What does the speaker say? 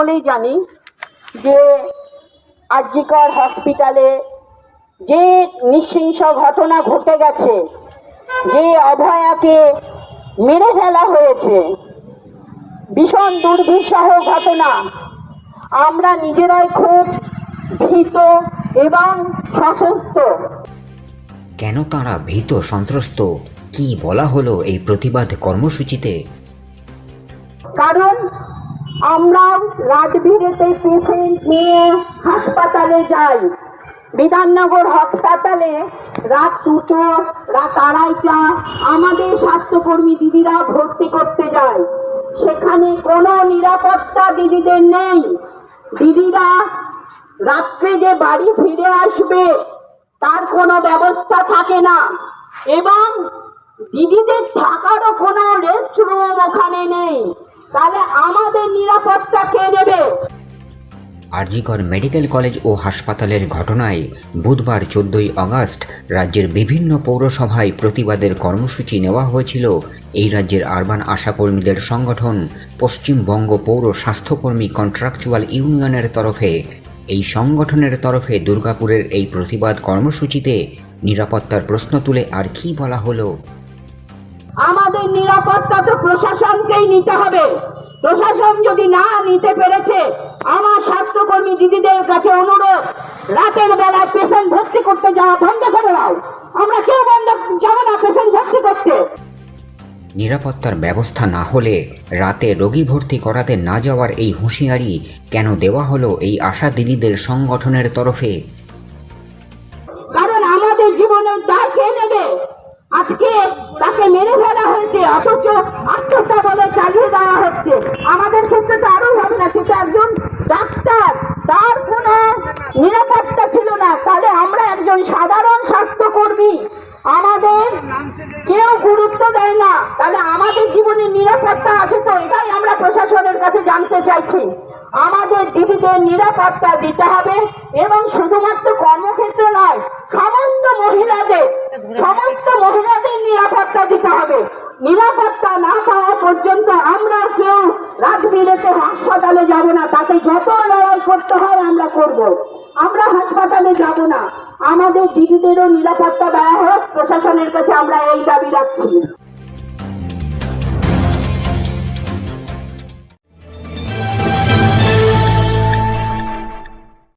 সকলেই জানি যে আরজিকর হসপিটালে যে নৃশংস ঘটনা ঘটে গেছে যে অভয়াকে মেরে ফেলা হয়েছে ভীষণ দুর্বিষহ ঘটনা। আমরা নিজেরাই খুব ভীত এবং সশস্ত কেন তারা ভীত সন্ত্রস্ত? কি বলা হলো এই প্রতিবাদ কর্মসূচিতে? কারণ আমরা রাত বিরেতে পেশেন্ট নিয়ে হাসপাতালে যাই। বিধাননগর হাসপাতালে রাত দুটো, রাত আড়াইটা আমাদের স্বাস্থ্যকর্মী দিদিরা ভর্তি করতে যায়। সেখানে কোনো নিরাপত্তা দিদিদের নেই। দিদিরা রাত্রে যে বাড়ি ফিরে আসবে, তার কোনো ব্যবস্থা থাকে না। এবং দিদিদের থাকারও কোনো রেস্ট রুম ওখানে নেই। তাহলে আমাদের নিরাপত্তা কে দেবে? আরজিকর মেডিকেল কলেজ ও হাসপাতালের ঘটনায় বুধবার চোদ্দই আগস্ট রাজ্যের বিভিন্ন পৌরসভায় প্রতিবাদের কর্মসূচি নেওয়া হয়েছিল। এই রাজ্যের আরবান আশাকর্মীদের সংগঠন পশ্চিমবঙ্গ পৌর স্বাস্থ্যকর্মী কন্ট্রাকচুয়াল ইউনিয়নের তরফে এই সংগঠনের তরফে দুর্গাপুরের এই প্রতিবাদ কর্মসূচিতে নিরাপত্তার প্রশ্ন তুলে আর কি বলা হলো। আমাদের নিরাপত্তা তো প্রশাসনকেই নিতে হবে। প্রশাসন যদি না নিতে পেরেছে আমার স্বাস্থ্যকর্মী দিদিদের কাছে অনুরোধ রাতের বেলায় পেশেন্ট ভর্তি করতে যাওয়া বন্ধ করে দাও। আমরা কেউ বন্ধ যাব না পেশেন্ট ভর্তি করতে। নিরাপত্তার ব্যবস্থা না হলে রাতে রোগী ভর্তি করাতে না যাওয়ার এই হুঁশিয়ারি কেন দেওয়া হলো এই আশা দিদিদের সংগঠনের তরফে? কারণ আমাদের জীবনের দায় কে নেবে? আজকে তাকে মেরে ফেলা হয়েছে, অথচ আত্মহত্যা বলে চালিয়ে দেওয়া হচ্ছে। আমাদের ক্ষেত্রে তো আরও হবে না সেটা একজন ডাক্তার। তার কোনো নিরাপত্তা ছিল না। তাহলে আমরা একজন সাধারণ স্বাস্থ্যকর্মী, আমাদের কেউ গুরুত্ব দেয় না। তাহলে আমাদের জীবনে নিরাপত্তা আছে তো, এটাই আমরা প্রশাসনের কাছে জানতে চাইছি। আমাদের দিদিদের নিরাপত্তা দিতে হবে, এবং শুধুমাত্র কর্মক্ষেত্র নয় সমস্ত মহিলাদের সমস্ত মহিলাদের নিরাপত্তা দিতে হবে নিরাপত্তা না পাওয়া পর্যন্ত আমরা কেউ রাত বিরেতে হাসপাতালে যাব না তাকে যত লড়াই করতে হয় আমরা করব। আমরা হাসপাতালে যাব না। আমাদের দিদিদেরও নিরাপত্তা দেওয়া হোক, প্রশাসনের কাছে আমরা এই দাবি রাখছি।